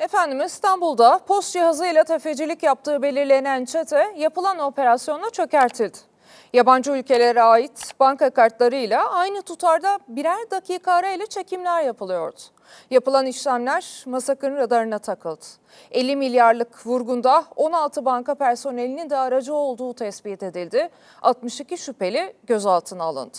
Efendim İstanbul'da post cihazıyla tefecilik yaptığı belirlenen çete yapılan operasyonla çökertildi. Yabancı ülkelere ait banka kartlarıyla aynı tutarda birer dakika arayla çekimler yapılıyordu. Yapılan işlemler MASAK'ın radarına takıldı. 50 milyarlık vurgunda 16 banka personelinin de aracı olduğu tespit edildi. 62 şüpheli gözaltına alındı.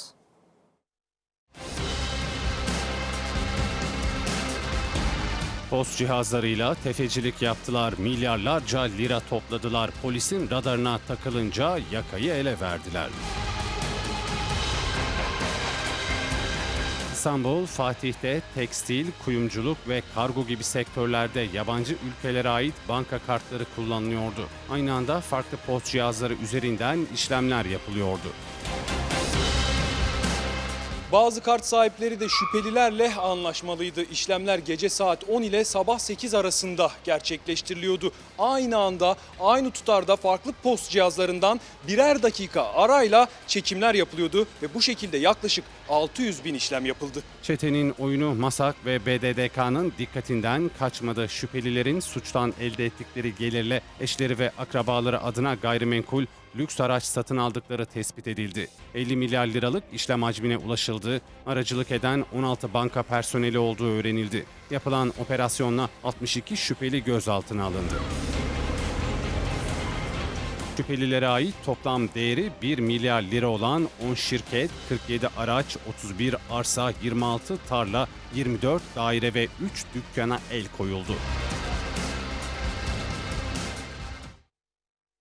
Post cihazlarıyla tefecilik yaptılar, milyarlarca lira topladılar. Polisin radarına takılınca yakayı ele verdiler. İstanbul, Fatih'te tekstil, kuyumculuk ve kargo gibi sektörlerde yabancı ülkelere ait banka kartları kullanılıyordu. Aynı anda farklı post cihazları üzerinden işlemler yapılıyordu. Bazı kart sahipleri de şüphelilerle anlaşmalıydı. İşlemler gece saat 10 ile sabah 8 arasında gerçekleştiriliyordu. Aynı anda aynı tutarda farklı post cihazlarından birer dakika arayla çekimler yapılıyordu ve bu şekilde yaklaşık 600 bin işlem yapıldı. Çetenin oyunu MASAK ve BDDK'nın dikkatinden kaçmadı. Şüphelilerin suçtan elde ettikleri gelirle eşleri ve akrabaları adına gayrimenkul lüks araç satın aldıkları tespit edildi. 50 milyar liralık işlem hacmine ulaşıldı. Aracılık eden 16 banka personeli olduğu öğrenildi. Yapılan operasyonla 62 şüpheli gözaltına alındı. Şüphelilere ait toplam değeri 1 milyar lira olan 10 şirket, 47 araç, 31 arsa, 26 tarla, 24 daire ve 3 dükkana el koyuldu.